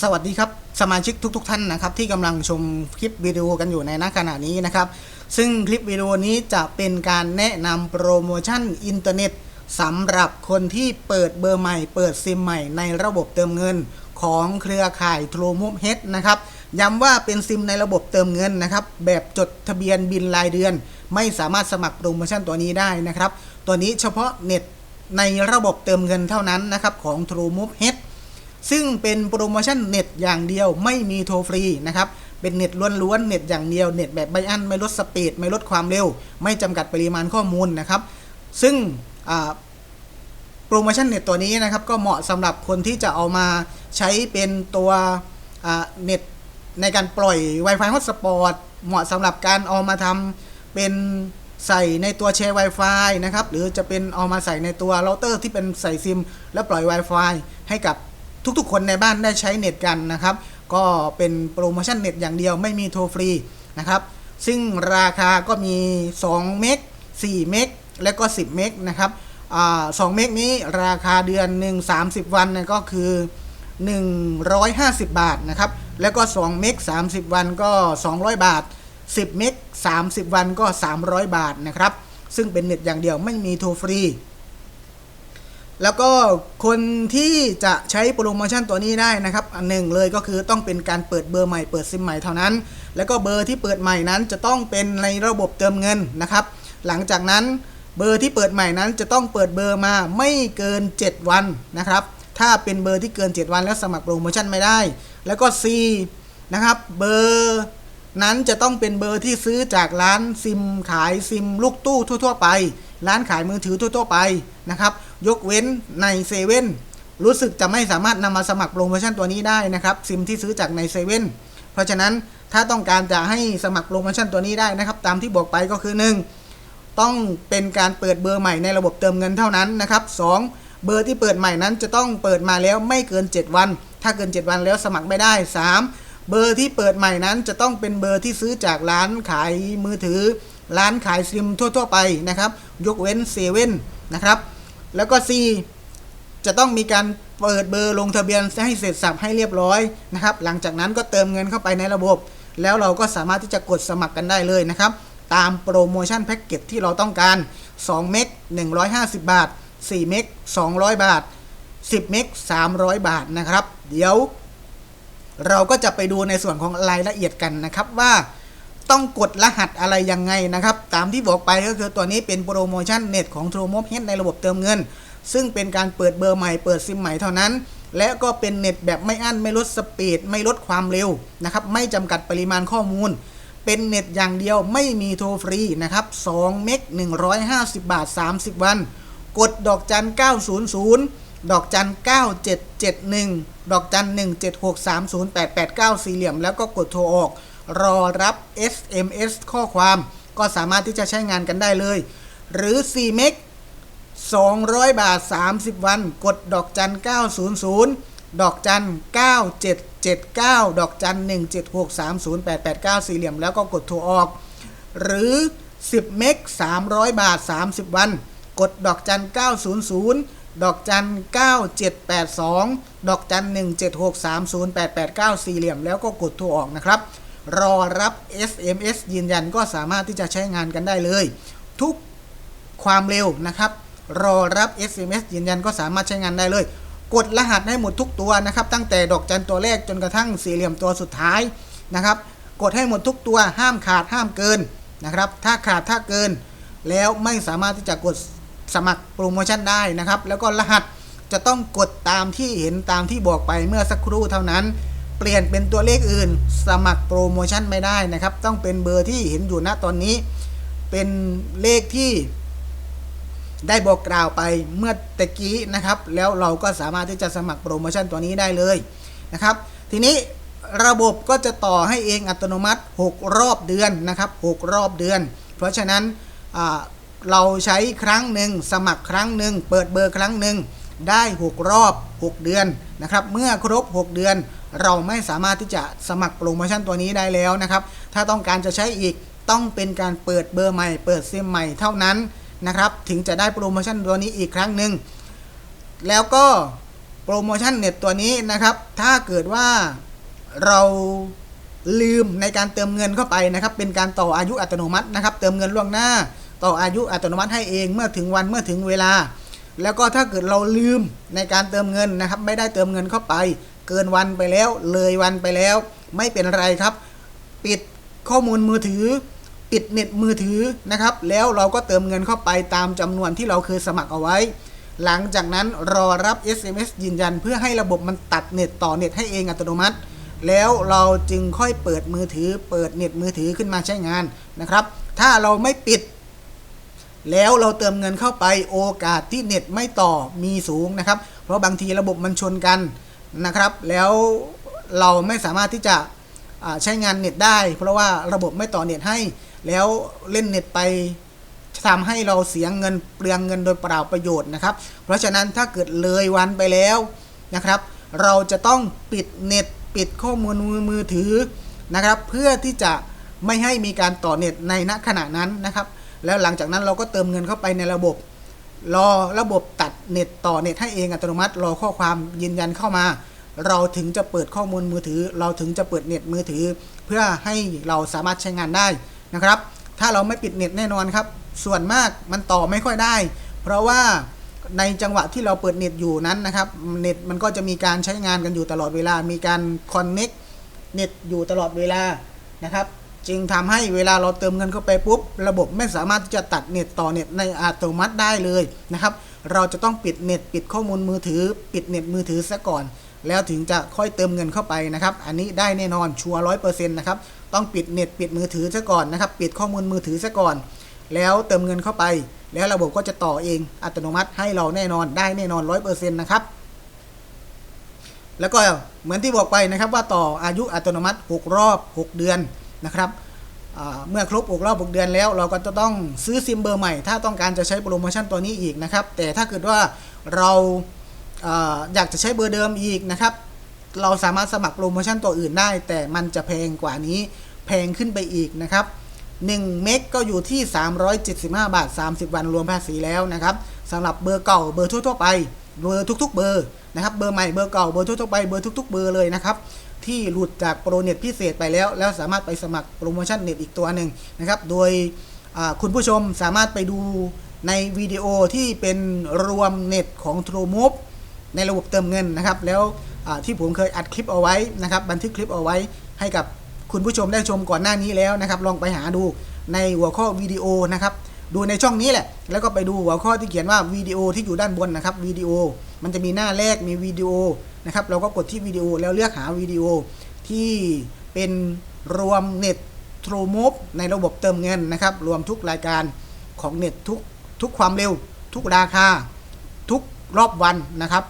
สวัสดีครับ สมาชิกทุกๆท่านนะครับ ที่กำลังชมคลิปวิดีโอกันอยู่ในณขณะนี้นะครับ ซึ่งคลิปวิดีโอนี้จะเป็นการแนะนำโปรโมชั่นอินเทอร์เน็ตสำหรับคนที่เปิดเบอร์ใหม่ เปิดซิมใหม่ในระบบเติมเงินของเครือข่าย True Move Head นะครับย้ำว่าเป็นซิมในระบบเติมเงินนะครับ แบบจดทะเบียนบินรายเดือน ไม่สามารถสมัครโปรโมชั่นตัวนี้ได้นะครับ ตัวนี้เฉพาะเน็ตในระบบเติมเงินเท่านั้นนะครับของ True Move Head ซึ่งเป็นโปรโมชั่นเน็ตอย่างเดียวไม่มีโทรฟรีนะครับเป็นเน็ตล้วนๆเน็ตอย่างเดียวเน็ตแบบไม่อั้นไม่ลดสปีดไม่ลดความเร็ว ไม่จำกัดปริมาณข้อมูลนะครับ ซึ่งโปรโมชั่นเน็ตตัวนี้นะครับก็เหมาะสำหรับคนที่จะเอามาใช้เป็นตัวเน็ตในการปล่อย Wi-Fi Hotspot เหมาะสำหรับการเอามาทำเป็นใส่ในตัวแชร์ Wi-Fi นะครับ หรือจะเป็นเอามาใส่ในตัวเราเตอร์ที่เป็นใส่ซิม แล้วปล่อย Wi-Fi ให้กับ ทุกๆ คนในบ้านได้ใช้เน็ตกันนะครับ ก็เป็นโปรโมชั่นเน็ตอย่างเดียวไม่มีโทรฟรีนะครับ ซึ่งราคาก็มี 2 เมก 4 เมก และก็ 10 เมกนะครับอ่า2เมกนี้ราคาเดือนหนึ่ง30 วันก็คือ 150 บาทนะครับ แล้วก็ 2 เมก 30 วันก็ 200 บาท 10 เมก 30 วันก็ 300 บาทนะครับ ซึ่งเป็นเน็ตอย่างเดียวไม่มีโทรฟรี แล้วก็คนที่จะใช้โปรโมชั่นตัวนี้ได้นะครับ อันหนึ่งเลยก็คือต้องเป็นการเปิดเบอร์ใหม่เปิดซิมใหม่เท่านั้น แล้วก็เบอร์ที่เปิดใหม่นั้นจะต้องเป็นในระบบเติมเงินนะครับ หลังจากนั้นเบอร์ที่เปิดใหม่นั้นจะต้องเปิดเบอร์มาไม่เกิน 7 วันนะครับ ถ้าเป็นเบอร์ที่เกิน 7 วันแล้วสมัครโปรโมชั่นไม่ได้ แล้วก็ C นะครับเบอร์นั้นจะต้องเป็นเบอร์ที่ซื้อจากร้านซิมขายซิมลูกตู้ทั่ว ๆ ไป ร้านขายมือถือทั่ว ๆ ไปนะครับ ยกเว้นในเซเว่นรู้สึกจะไม่สามารถนำมาสมัครโปรโมชั่นตัวนี้ได้นะครับซิมที่ซื้อจากในเซเว่นเพราะฉะนั้นถ้าต้องการจะให้สมัครโปรโมชั่นตัวนี้ได้นะครับ ตามที่บอกไปก็คือ 1 ต้องเป็นการเปิดเบอร์ใหม่ในระบบเติมเงินเท่านั้นนะครับ 2 เบอร์ที่เปิดใหม่นั้นจะต้องเปิดมาแล้วไม่เกิน 7 วัน ถ้าเกิน 7 วันแล้วสมัครไม่ได้ 3 เบอร์ที่เปิดใหม่นั้นจะต้องเป็นเบอร์ที่ซื้อจากร้านขายมือถือ ร้านขายซิมทั่ว ๆ ไปนะครับ ยกเว้นเซเว่นนะครับ แล้วก็ C จะต้องมีการเปิดเบอร์ลงทะเบียนให้เสร็จสับให้เรียบร้อยนะครับ หลังจากนั้นก็เติมเงินเข้าไปในระบบ แล้วเราก็สามารถที่จะกดสมัครกันได้เลยนะครับ ตามโปรโมชั่นแพ็กเกจที่เราต้องการ 2 เมก150 บาท 4 เมก200 บาท 10 เมก300 บาทนะครับ เดี๋ยว เราก็จะไปดูในส่วนของรายละเอียดกันนะครับว่า ต้องกดรหัสอะไรยังไงนะครับ ตามที่บอกไปก็คือตัวนี้เป็นโปรโมชั่นเน็ตของ True Move ในระบบเติมเงิน ซึ่งเป็นการเปิดเบอร์ใหม่เปิดซิมใหม่เท่านั้น และก็เป็นเน็ตแบบไม่อั้นไม่ลดสปีด ไม่ลดความเร็วนะครับไม่จำกัดปริมาณข้อมูล เป็นเน็ตอย่างเดียวไม่มีโทรฟรีนะครับ2เมก150 บาท 30 วัน กดดอกจัน 900 ดอกจัน 9771 ดอกจัน 176308889สี่เหลี่ยม แล้วก็กดโทรออก รอรับ SMS ข้อความก็สามารถที่จะใช้งานกันได้เลย หรือ4เมก200 บาท 30 วัน กดดอกจัน 900 ดอกจัน 9779 ดอกจัน 176308889 สี่เหลี่ยมแล้วก็กดโทรออก หรือ 10 เมก300 บาท 30 วัน กดดอกจัน 900 ดอกจัน 9782 ดอกจัน 176308889 สี่เหลี่ยมแล้วก็กดโทรออกนะครับ รอรับ SMS ยืนยันก็สามารถที่จะใช้งานกันได้เลย ทุกความเร็วนะครับ รอรับ SMS ยืนยันก็สามารถใช้งานได้เลย กดรหัสให้หมดทุกตัวนะครับ ตั้งแต่ดอกจันตัวแรกจนกระทั่งสี่เหลี่ยมตัวสุดท้ายนะครับ กดให้หมดทุกตัวห้ามขาดห้ามเกินนะครับ ถ้าขาดถ้าเกิน แล้วไม่สามารถที่จะกดสมัครโปรโมชั่นได้นะครับ แล้วก็รหัสจะต้องกดตามที่เห็นตามที่บอกไปเมื่อสักครู่เท่านั้น เปลี่ยนเป็นตัวเลขอื่น สมัครโปรโมชั่นไม่ได้นะครับ ต้องเป็นเบอร์ที่เห็นอยู่ณตอนนี้ เป็นเลขที่ได้บอกกล่าวไปเมื่อตะกี้นะครับ แล้วเราก็สามารถที่จะสมัครโปรโมชั่นตัวนี้ได้เลยนะครับ ทีนี้ระบบก็จะต่อให้เองอัตโนมัติ 6 รอบเดือนนะครับ 6 รอบเดือน เพราะฉะนั้นเราใช้ครั้งหนึ่งสมัครครั้งหนึ่งเปิดเบอร์ครั้งหนึ่งได้ 6 รอบ 6 เดือนนะครับ เมื่อครบ 6 เดือน เราไม่สามารถที่จะสมัครโปรโมชั่นตัวนี้ได้แล้วนะครับ ถ้าต้องการจะใช้อีกต้องเป็นการเปิดเบอร์ใหม่ เปิดซิมใหม่เท่านั้นนะครับ ถึงจะได้โปรโมชั่นตัวนี้อีกครั้งหนึ่งแล้วก็โปรโมชั่นเน็ตตัวนี้นะครับ ถ้าเกิดว่าเราลืมในการเติมเงินเข้าไปนะครับ เป็นการต่ออายุอัตโนมัตินะครับ เติมเงินล่วงหน้า ต่ออายุอัตโนมัติให้เองเมื่อถึงวันเมื่อถึงเวลา แล้วก็ถ้าเกิดเราลืมในการเติมเงินนะครับ ไม่ได้เติมเงินเข้าไป เกินวันไปแล้ว เลยวันไปแล้ว ไม่เป็นไรครับ ปิดข้อมูลมือถือ ปิดเน็ตมือถือนะครับ แล้วเราก็เติมเงินเข้าไปตามจำนวนที่เราเคยสมัครเอาไว้ หลังจากนั้นรอรับ SMS ยืนยัน เพื่อให้ระบบมันตัดเน็ตต่อเน็ตให้เองอัตโนมัติ แล้วเราจึงค่อยเปิดมือถือ เปิดเน็ตมือถือขึ้นมาใช้งานนะครับ ถ้าเราไม่ปิดแล้วเราเติมเงินเข้าไปโอกาสที่เน็ตไม่ต่อมีสูงนะครับ เพราะบางทีระบบมันชนกัน นะครับ แล้วเราไม่สามารถที่จะใช้งานเน็ตได้ เพราะว่าระบบไม่ต่อเน็ตให้ แล้วเล่นเน็ตไปทำให้เราเสียเงินเปลืองเงินโดยเปล่าประโยชน์นะครับ เพราะฉะนั้นถ้าเกิดเลยวันไปแล้วนะครับ เราจะต้องปิดเน็ตปิดข้อมูลมือถือนะครับ เพื่อที่จะไม่ให้มีการต่อเน็ตในณขณะนั้นนะครับ แล้วหลังจากนั้นเราก็เติมเงินเข้าไปในระบบ รอระบบตัดเน็ตต่อเน็ตให้เองอัตโนมัติ รอข้อความยืนยันเข้ามา เราถึงจะเปิดข้อมูลมือถือ เราถึงจะเปิดเน็ตมือถือ เพื่อให้เราสามารถใช้งานได้นะครับ ถ้าเราไม่ปิดเน็ตแน่นอนครับ ส่วนมากมันต่อไม่ค่อยได้ เพราะว่าในจังหวะที่เราเปิดเน็ตอยู่นั้นนะครับเน็ตมันก็จะมีการใช้งานกันอยู่ตลอดเวลา มีการคอนเน็กเน็ตอยู่ตลอดเวลานะครับ จึงทำให้เวลาเราเติมเงินเข้าไปปุ๊บ ระบบไม่สามารถที่จะตัดเน็ตต่อเน็ตในอัตโนมัติได้เลยนะครับ เราจะต้องปิดเน็ตปิดข้อมูลมือถือ ปิดเน็ตมือถือซะก่อน แล้วถึงจะค่อยเติมเงินเข้าไปนะครับ อันนี้ได้แน่นอนชัวร์ร้อยเปอร์เซ็นต์นะครับต้องปิดเน็ตปิดมือถือซะก่อนนะครับ ปิดข้อมูลมือถือซะก่อน แล้วเติมเงินเข้าไป แล้วระบบก็จะต่อเองอัตโนมัติให้เราแน่นอนได้แน่นอนร้อยเปอร์เซ็นต์นะครับแล้วก็เหมือนที่บอกไปนะครับว่าต่ออายุอัตโนมัติ 6 รอบ 6 เดือน นะครับเมื่อครบ6รอบ6เดือนแล้ว เราก็จะต้องซื้อซิมเบอร์ใหม่ ถ้าต้องการจะใช้โปรโมชั่นตัวนี้อีกนะครับ แต่ถ้าเกิดว่าเราอาอยากจะใช้เบอร์เดิมอีกนะครับ เราสามารถสมัครโปรโมชั่นตัวอื่นได้ แต่มันจะแพงกว่านี้แพงขึ้นไปอีกนะครับ1เมกก็อยู่ที่ 375 บาท 30 วันรวมภาษีแล้วนะครับสำหรับเบอร์เก่าเบอร์ทั่วๆไปเบอร์ทุก ๆ เบอร์นะครับเบอร์ใหม่เบอร์เก่าเบอร์ทั่วๆไปเบอร์ทุก ๆ เบอร์เลยนะครับ ที่หลุดจากโปรเน็ตพิเศษไปแล้ว แล้วสามารถไปสมัครโปรโมชั่นเน็ตอีกตัวหนึ่งนะครับ โดยคุณผู้ชมสามารถไปดูในวิดีโอที่เป็นรวมเน็ตของ TrueMove ในระบบเติมเงินนะครับ แล้วที่ผมเคยอัดคลิปเอาไว้นะครับ บันทึกคลิปเอาไว้ให้กับคุณผู้ชมได้ชมก่อนหน้านี้แล้วนะครับ ลองไปหาดูในหัวข้อวิดีโอนะครับ ดูในช่องนี้แหละ แล้วก็ไปดูหัวข้อที่เขียนว่าวิดีโอที่อยู่ด้านบนนะครับวิดีโอ มันจะมีหน้าแรกมีวิดีโอนะครับ เราก็กดที่วิดีโอแล้วเลือกหาวิดีโอที่เป็นรวมเน็ต True Move ในระบบเติมเงินนะครับ รวมทุกรายการของเน็ตทุกทุกความเร็ว ทุกราคา ทุกรอบวันนะครับ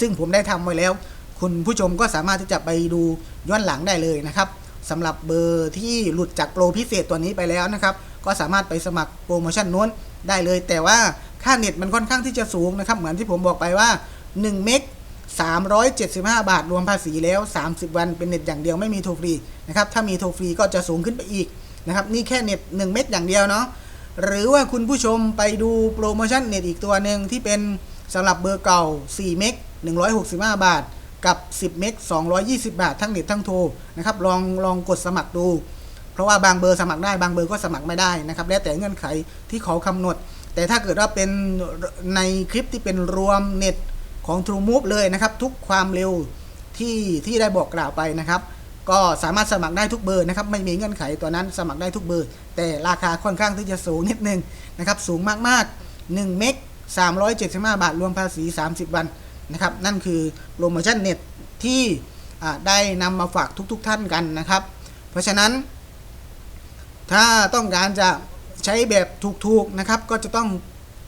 ซึ่งผมได้ทำไว้แล้ว คุณผู้ชมก็สามารถที่จะไปดูย้อนหลังได้เลยนะครับสำหรับเบอร์ที่หลุดจากโปรพิเศษตัวนี้ไปแล้วนะครับ ก็สามารถไปสมัครโปรโมชั่นนู้นได้เลย แต่ว่าค่าเน็ตมันค่อนข้างที่จะสูงนะครับเหมือนที่ผมบอกไปว่า1เมก375 บาทรวมภาษีแล้ว 30 วันเป็นเน็ตอย่างเดียวไม่มีโทรฟรีนะครับถ้ามีโทรฟรีก็จะสูงขึ้นไปอีกนะครับนี่แค่เน็ต1เมกอย่างเดียวเนาะหรือว่าคุณผู้ชมไปดูโปรโมชั่นเน็ตอีกตัวหนึ่งที่เป็นสำหรับเบอร์เก่า 4 เมก 165 บาท กับ 10 เมก 220 บาท ทั้งเน็ตทั้งโทรนะครับ ลองลองกดสมัครดู เพราะว่าบางเบอร์สมัครได้บางเบอร์ก็สมัครไม่ได้นะครับแล้วแต่เงื่อนไขที่เขากำหนด แต่ถ้าเกิดว่าเป็นในคลิปที่เป็นรวมเน็ตของ True Move เลยนะครับ ทุกความเร็วที่ที่ได้บอกกล่าวไปนะครับ ก็สามารถสมัครได้ทุกเบอร์นะครับ ไม่มีเงื่อนไขตัวนั้นสมัครได้ทุกเบอร์ แต่ราคาค่อนข้างที่จะสูงนิดนึงนะครับ สูงมากๆ 1 เมก375 บาท รวมภาษี 30 วันนะครับ นั่นคือโปรโมชั่นเน็ตที่ได้นำมาฝากทุกๆทท่านกันนะครับ เพราะฉะนั้น ถ้าต้องการจะใช้แบบถูกๆนะครับ ก็จะต้อง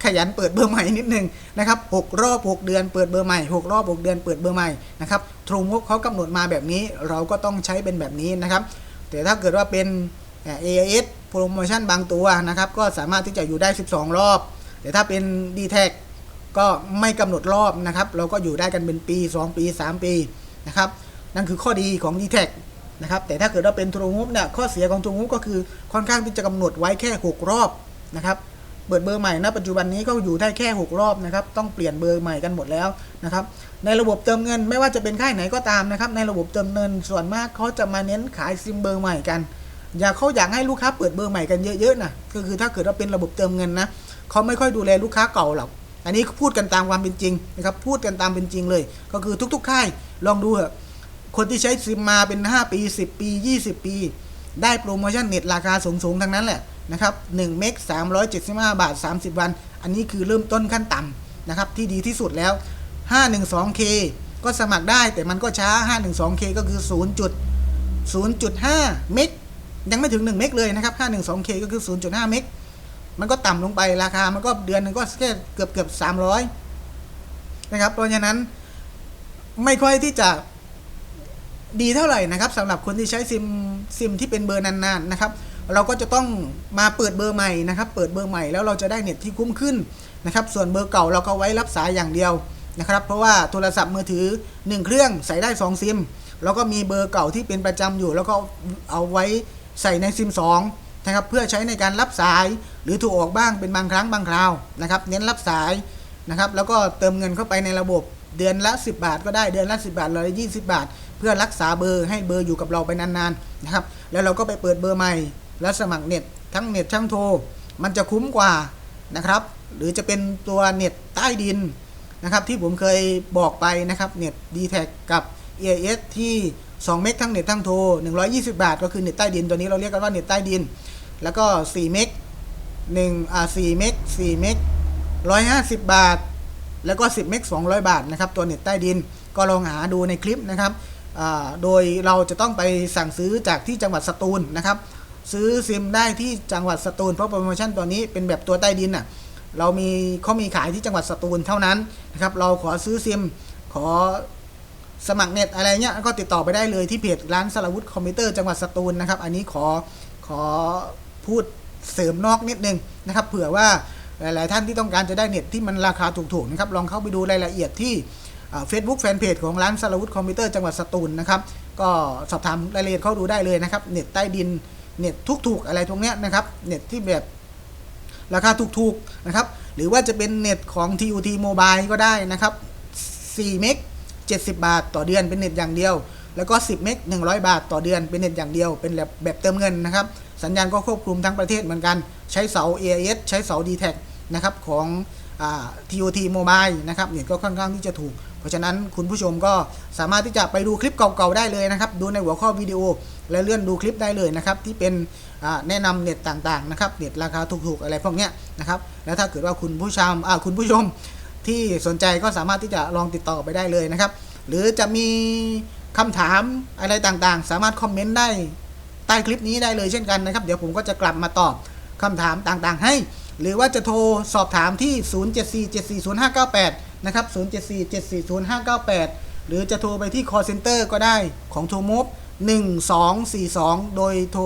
ขยันเปิดเบอร์ใหม่นิดนึงนะครับ6รอบ 6 เดือนเปิดเบอร์ใหม่6รอบ 6 เดือนเปิดเบอร์ใหม่นะครับทรูงบเขากำหนดมาแบบนี้ เราก็ต้องใช้เป็นแบบนี้นะครับ แต่ถ้าเกิดว่าเป็น AIS โปรโมชั่นบางตัวนะครับ ก็สามารถที่จะอยู่ได้ 12 รอบ แต่ถ้าเป็น d t แทก็ไม่กำหนดรอบนะครับ เราก็อยู่ได้กันเป็นปี 2 ปี 3 ปีนะครับ นั่นคือข้อดีของ d t แท นะครับแต่ถ้าเกิดว่าเป็นทรูงบเนี่ยข้อเสียของทรูงบก็คือค่อนข้างที่จะกำหนดไว้แค่ 6 รอบนะครับเปิดเบอร์ใหม่ณปัจจุบันนี้ก็อยู่ได้แค่ 6 รอบนะครับต้องเปลี่ยนเบอร์ใหม่กันหมดแล้วนะครับในระบบเติมเงินไม่ว่าจะเป็นค่ายไหนก็ตามนะครับในระบบเติมเงินส่วนมากเขาจะมาเน้นขายซิมเบอร์ใหม่กันอยากเขาอยากให้ลูกค้าเปิดเบอร์ใหม่กันเยอะๆนะก็คือถ้าเกิดว่าเป็นระบบเติมเงินนะเขาไม่ค่อยดูแลลูกค้าเก่าหรอกอันนี้พูดกันตามความเป็นจริงนะครับพูดกันตามเป็นจริงเลย ก็คือทุกๆค่ายลองดูเถอะ คนที่ใช้ซิมมาเป็น 5 ปี 10 ปี 20 ปี ได้โปรโมชั่นเน็ตราคาสูงๆ ทั้งนั้นแหละ นะครับ1เมก375 บาท 30 วัน อันนี้คือเริ่มต้นขั้นต่ำนะครับ ที่ดีที่สุดแล้ว 512K ก็สมัครได้แต่มันก็ช้า 512K ก็คือ 0. 0.5 เมกยังไม่ถึง 1 เมกเลยนะครับ 512K ก็คือ 0.5 เมกมันก็ต่ำลงไปราคา มันก็เดือนหนึงก็แค่เกือบเกือบ300 นะครับ เพราะฉะนั้นไม่ค่อยที่จะ ดีเท่าไหร่นะครับสำหรับคนที่ใช้ซิมซิมที่เป็นเบอร์นานๆนะครับ เราก็จะต้องมาเปิดเบอร์ใหม่นะครับ เปิดเบอร์ใหม่แล้วเราจะได้เน็ตที่คุ้มขึ้นนะครับ ส่วนเบอร์เก่าเราก็ไว้รับสายอย่างเดียวนะครับ เพราะว่าโทรศัพท์มือถือ 1 เครื่องใส่ได้ 2 ซิม แล้วก็มีเบอร์เก่าที่เป็นประจำอยู่ แล้วก็เอาไว้ใส่ในซิม2นะครับเพื่อใช้ในการรับสายหรือถูกออกบ้างเป็นบางครั้งบางคราวนะครับ เน้นรับสายนะครับ แล้วก็เติมเงินเข้าไปในระบบเดือนละ 10 บาทก็ได้เดือนละ 10 บาทร้อยยี่สิบาท เพื่อรักษาเบอร์ให้เบอร์อยู่กับเราไปนานๆนะครับ แล้วเราก็ไปเปิดเบอร์ใหม่ แล้วสมัครเน็ตทั้งเน็ตทั้งโทร มันจะคุ้มกว่านะครับ หรือจะเป็นตัวเน็ตใต้ดินนะครับที่ผมเคยบอกไปนะครับเน็ต d t แทกับ AIS ที่ 2 เมกทั้งเน็ตทั้งโทร 120 บาท ก็คือเน็ตใต้ดินตัวนี้เราเรียกกันว่าเน็ตใต้ดิน แล้วก็ 4 เมก1อ่า4เมก4เมก150 บาท แล้วก็ 10 เมก200 บาทนะครับตัวเน็ตใต้ดินก็ลองหาดูในคลิปนะครับ โดยเราจะต้องไปสั่งซื้อจากที่จังหวัดสตูลนะครับ ซื้อซิมได้ที่จังหวัดสตูลเพราะโปรโมชั่นตัวนี้เป็นแบบตัวใต้ดินน่ะเรามีเขามีขายที่จังหวัดสตูลเท่านั้นนะครับ เราขอซื้อซิมขอสมัครเน็ตอะไรเงี้ยก็ติดต่อไปได้เลยที่เพจร้านสารวุฒิคอมพิวเตอร์จังหวัดสตูลนะครับ อันนี้ขอขอพูดเสริมนอกนิดนึงนะครับ เผื่อว่าหลาย ๆ ท่านที่ต้องการจะได้เน็ตที่มันราคาถูก ๆ นะครับ ลองเข้าไปดูรายละเอียดที่ เฟซบุ๊กแฟนเพจของร้านสารวุฒิคอมพิวเตอร์จังหวัดสตูลนะครับก็สอบถามรายละเอียดเข้าดูได้เลยนะครับเน็ตใต้ดินเน็ตถูกๆอะไรตรงเนี้ยนะครับเน็ตที่แบบราคาถูกๆนะครับหรือว่าจะเป็นเน็ตของ TUT Mobile ก็ได้นะครับ4เมก70 บาท ต่อเดือนเป็นเน็ตอย่างเดียว แล้วก็ 10 เมก100 บาท ต่อเดือนเป็นเน็ตอย่างเดียว เป็นแบบแบบเติมเงินนะครับ สัญญาณก็ควบคุมทั้งประเทศเหมือนกัน ใช้เสา AIS ใช้เสา d t แทนะครับของ TOT Mobile นะครับเน็ตก็ค่อนข้างที่จะถูก เพราะฉะนั้นคุณผู้ชมก็สามารถที่จะไปดูคลิปเก่าๆได้เลยนะครับ ดูในหัวข้อวิดีโอ และเลื่อนดูคลิปได้เลยนะครับ ที่เป็นแนะนำเน็ตต่างๆนะครับเน็ตราคาถูกๆอะไรพวกเนี้ยนะครับแล้วถ้าเกิดว่าคุณผู้ชมคุณผู้ชมที่สนใจก็สามารถที่จะลองติดต่อไปได้เลยนะครับ หรือจะมีคำถามอะไรต่างๆ สามารถคอมเมนต์ได้ใต้คลิปนี้ได้เลยเช่นกันนะครับ เดี๋ยวผมก็จะกลับมาตอบคำถามต่างๆให้ หรือว่าจะโทรสอบถามที่ 0747405598 นะครับ 0747405598 หรือจะโทรไปที่ call center ก็ได้ของโทมบ1242 โดยโทร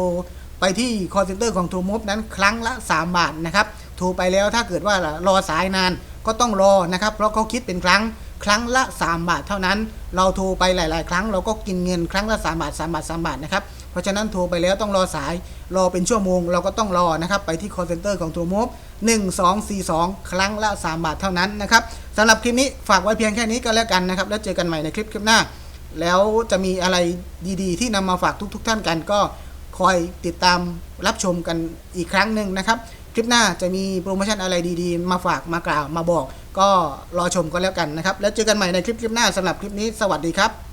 ไปที่ call center ของโทมบนั้นครั้งละ 3 บาทนะครับ โทรไปแล้วถ้าเกิดว่ารอสายนานก็ต้องรอนะครับ เพราะเขาคิดเป็นครั้งครั้งละ 3 บาทเท่านั้น เราโทรไปหลาย ๆ ครั้งเราก็กินเงินครั้งละ 3 บาท 3 บาท 3 บาทนะครับ เพราะฉะนั้นโทรไปแล้วต้องรอสายรอเป็นชั่วโมง เราก็ต้องรอนะครับ ไปที่ call center ของโทรมบ1242 ครั้งละ 3 บาทเท่านั้นนะครับสำหรับคลิปนี้ฝากไว้เพียงแค่นี้ก็แล้วกันนะครับ แล้วเจอกันใหม่ในคลิปคลิปหน้า แล้วจะมีอะไรดีๆ ที่นำมาฝากทุกๆท่านกันก็คอยติดตามรับชมกันอีกครั้งหนึ่งนะครับ คลิปหน้าจะมีโปรโมชั่นอะไรดีๆ มาฝากมากล่าวมาบอก ก็รอชมก็แล้วกันนะครับ แล้วเจอกันใหม่ในคลิปคลิปหน้าสำหรับคลิปนี้สวัสดีครับ